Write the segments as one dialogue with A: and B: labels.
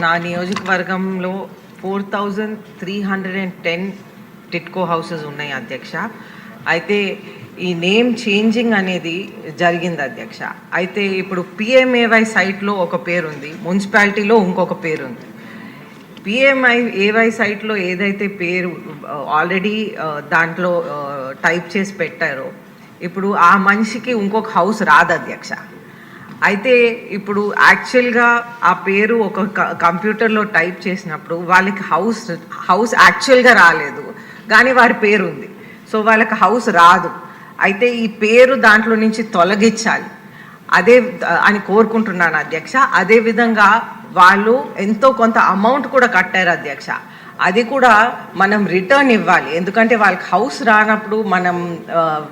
A: నా నియోజకవర్గంలో four thousand three hundred and ten TIDCO houses ఉన్నాయి అధ్యక్ష. అయితే ఈ నేమ్ చేంజింగ్ అనేది జరిగింది అధ్యక్ష. అయితే ఇప్పుడు పిఎంఏవై సైట్లో ఒక పేరు ఉంది మున్సిపాలిటీలో ఇంకొక పేరు ఉంది పిఎంఐ ఏవై సైట్లో ఏదైతే పేరు ఆల్రెడీ దాంట్లో టైప్ చేసి పెట్టారో ఇప్పుడు ఆ మనిషికి ఇంకొక హౌస్ రాదు అధ్యక్ష అయితే ఇప్పుడు యాక్చువల్గా ఆ పేరు ఒక క- కంప్యూటర్లో టైప్ చేసినప్పుడు వాళ్ళకి హౌస్ హౌస్ యాక్చువల్గా రాలేదు కానీ వారి పేరు ఉంది. సో వాళ్ళకి హౌస్ రాదు. అయితే ఈ పేరు దాంట్లో నుంచి తొలగించాలి. అదే అని కోరుకుంటున్నాను అధ్యక్ష. అదే విధంగా వాళ్ళు ఎంతో కొంత అమౌంట్ కూడా కట్టారు అధ్యక్ష. అది కూడా మనం రిటర్న్ ఇవ్వాలి. ఎందుకంటే వాళ్ళకి హౌస్ రానప్పుడు మనం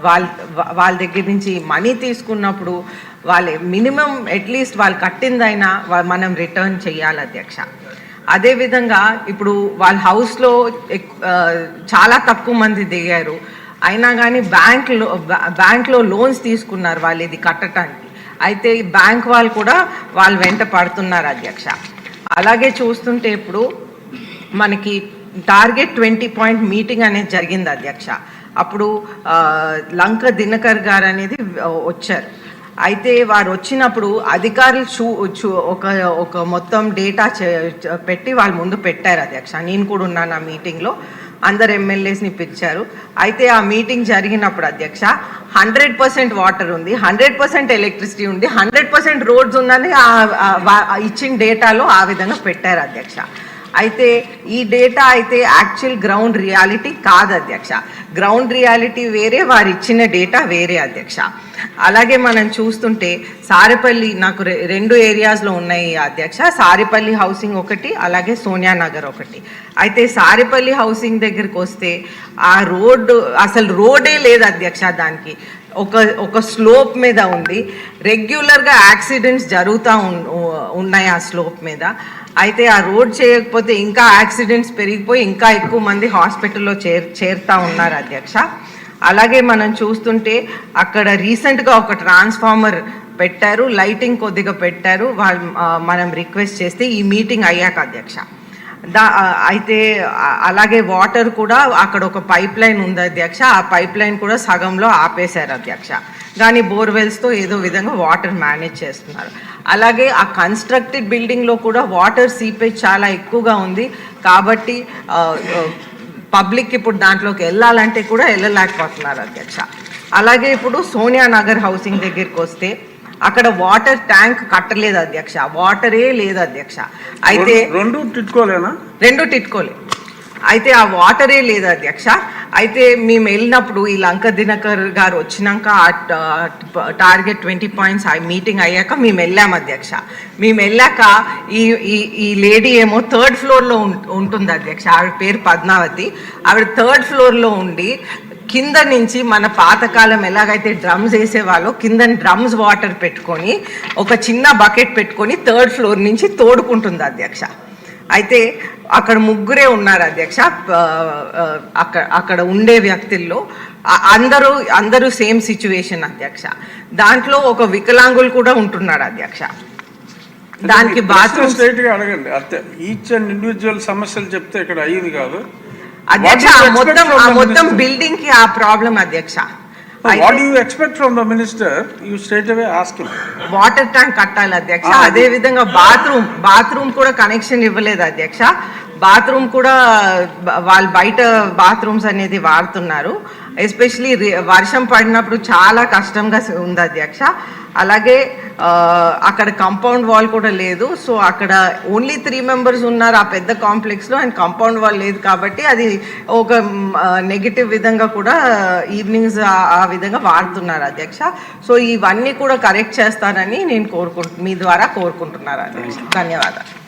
A: వాళ్ళ వాళ్ళ దగ్గర నుంచి మనీ తీసుకున్నప్పుడు వాళ్ళు మినిమం అట్లీస్ట్ వాళ్ళు కట్టిందైనా మనం రిటర్న్ చేయాలి అధ్యక్ష. అదేవిధంగా ఇప్పుడు వాళ్ళ హౌస్లో చాలా తక్కువ మంది దిగారు. అయినా కానీ బ్యాంక్లో బ్యాంక్లో లోన్స్ తీసుకున్నారు వాళ్ళు ఇది కట్టడానికి అయితే బ్యాంక్ వాళ్ళు కూడా వాళ్ళు వెంట పడుతున్నారు అధ్యక్ష. అలాగే చూస్తుంటే ఇప్పుడు మనకి టార్గెట్ ట్వంటీ పాయింట్ మీటింగ్ అనేది జరిగింది అధ్యక్ష. అప్పుడు లంక దినకర్ గారు అనేది వచ్చారు. అయితే వారు వచ్చినప్పుడు అధికారులు చూ చూ ఒక ఒక మొత్తం డేటా పెట్టి వాళ్ళ ముందు పెట్టారు అధ్యక్ష. నేను కూడా ఉన్నాను ఆ మీటింగ్లో అందరు ఎమ్మెల్యేస్ని పిలిచారు. అయితే ఆ మీటింగ్ జరిగినప్పుడు అధ్యక్ష హండ్రెడ్ పర్సెంట్ వాటర్ ఉంది హండ్రెడ్ పర్సెంట్ ఎలక్ట్రిసిటీ ఉంది హండ్రెడ్ పర్సెంట్ రోడ్స్ ఉందని ఇచ్చిన డేటాలో ఆ విధంగా పెట్టారు అధ్యక్ష. అయితే ఈ డేటా అయితే యాక్చువల్ గ్రౌండ్ రియాలిటీ కాదు అధ్యక్ష. గ్రౌండ్ రియాలిటీ వేరే వారు ఇచ్చిన డేటా వేరే అధ్యక్ష. అలాగే మనం చూస్తుంటే సారిపల్లి నాకు రెండు ఏరియాస్లో ఉన్నాయి అధ్యక్ష. సారిపల్లి హౌసింగ్ ఒకటి అలాగే సోనియా నగర్ ఒకటి. అయితే సారిపల్లి హౌసింగ్ దగ్గరికి వస్తే ఆ రోడ్డు అసలు రోడే లేదు అధ్యక్ష దానికి. ఒక ఒక స్లోప్ మీద ఉంది. రెగ్యులర్గా యాక్సిడెంట్స్ జరుగుతూ ఉన్నాయి ఆ స్లోప్ మీద. అయితే ఆ రోడ్ చేయకపోతే ఇంకా యాక్సిడెంట్స్ పెరిగిపోయి ఇంకా ఎక్కువ మంది హాస్పిటల్లో చేర్ చేరుతా ఉన్నారు అధ్యక్ష. అలాగే మనం చూస్తుంటే అక్కడ రీసెంట్గా ఒక ట్రాన్స్ఫార్మర్ పెట్టారు లైటింగ్ కొద్దిగా పెట్టారు. వాళ్ళు మనం రిక్వెస్ట్ చేస్తే ఈ మీటింగ్ అయ్యాక అధ్యక్ష. దా అయితే అలాగే వాటర్ కూడా అక్కడ ఒక పైప్ లైన్ ఉంది అధ్యక్ష. ఆ పైప్ లైన్ కూడా సగంలో ఆపేశారు అధ్యక్ష. కానీ బోర్వెల్స్తో ఏదో విధంగా వాటర్ మేనేజ్ చేస్తున్నారు. అలాగే ఆ కన్స్ట్రక్టెడ్ బిల్డింగ్లో కూడా వాటర్ సీపేజ్ చాలా ఎక్కువగా ఉంది. కాబట్టి పబ్లిక్ ఇప్పుడు దాంట్లోకి వెళ్ళాలంటే కూడా వెళ్ళలేకపోతున్నారు అధ్యక్ష. అలాగే ఇప్పుడు సోనియా నగర్ హౌసింగ్ దగ్గరికి వస్తే అక్కడ వాటర్ ట్యాంక్ కట్టలేదు అధ్యక్ష వాటరే లేదు అధ్యక్ష. అయితే
B: రెండు- తిట్టుకోలేనా?
A: రెండు టిట్కోలే అయితే ఆ వాటరే లేదు అధ్యక్ష. అయితే మేము వెళ్ళినప్పుడు ఈ లంక దినకర్ గారు వచ్చినాక టార్గెట్ ట్వంటీ పాయింట్స్ ఆ మీటింగ్ అయ్యాక మేము వెళ్ళాం అధ్యక్ష. మేము వెళ్ళాక ఈ ఈ ఈ లేడీ ఏమో థర్డ్ ఫ్లోర్లో ఉంటుంది అధ్యక్ష ఆవిడ పేరు పద్మావతి. ఆవిడ థర్డ్ ఫ్లోర్లో ఉండి కింద నుంచి మన పాతకాలం ఎలాగైతే డ్రమ్స్ వేసేవాళ్ళో కింద డ్రమ్స్ వాటర్ పెట్టుకొని ఒక చిన్న బకెట్ పెట్టుకొని థర్డ్ ఫ్లోర్ నుంచి తోడుకుంటుంది అధ్యక్ష. అయితే అక్కడ ముగ్గురే ఉన్నారు అధ్యక్ష అక్కడ అక్కడ ఉండే వ్యక్తుల్లో. అందరూ అందరూ సేమ్ సిచ్యువేషన్ అధ్యక్ష. దాంట్లో ఒక వికలాంగులు కూడా ఉంటున్నారు అధ్యక్ష. దానికి బాత్రూమ్
B: స్ట్రైట్గా అడగండి. ఈచ్ అండ్ ఇండివిజువల్ సమస్యలు చెప్తే ఇక్కడ అయ్యింది కాదు.
A: అధ్యక్ష మొత్తం మొత్తం? బిల్డింగ్కి ఆ ప్రాబ్లం అధ్యక్ష.
B: What you expect from the minister you straight away ask
A: water tank కట్టాలి అధ్యక్ష. అదే విధంగా బాత్రూమ్ బాత్రూమ్ కూడా కనెక్షన్ ఇవ్వలేదు అధ్యక్ష. బాత్రూమ్ కూడా వాళ్ళు బయట బాత్రూమ్స్ అనేది వాడుతున్నారు. ఎస్పెషలీ వర్షం పడినప్పుడు చాలా కష్టంగా ఉంది అధ్యక్ష. అలాగే అక్కడ కాంపౌండ్ వాల్ కూడా లేదు. సో అక్కడ ఓన్లీ త్రీ మెంబర్స్ ఉన్నారు ఆ పెద్ద కాంప్లెక్స్లో. అండ్ కాంపౌండ్ వాల్ లేదు కాబట్టి అది ఒక నెగిటివ్ విధంగా కూడా ఈవినింగ్స్ ఆ విధంగా వాడుతున్నారు అధ్యక్ష. సో ఇవన్నీ కూడా కరెక్ట్ చేస్తారని నేను కోరుకుంటు మీ ద్వారా కోరుకుంటున్నారు అధ్యక్ష. ధన్యవాదాలు.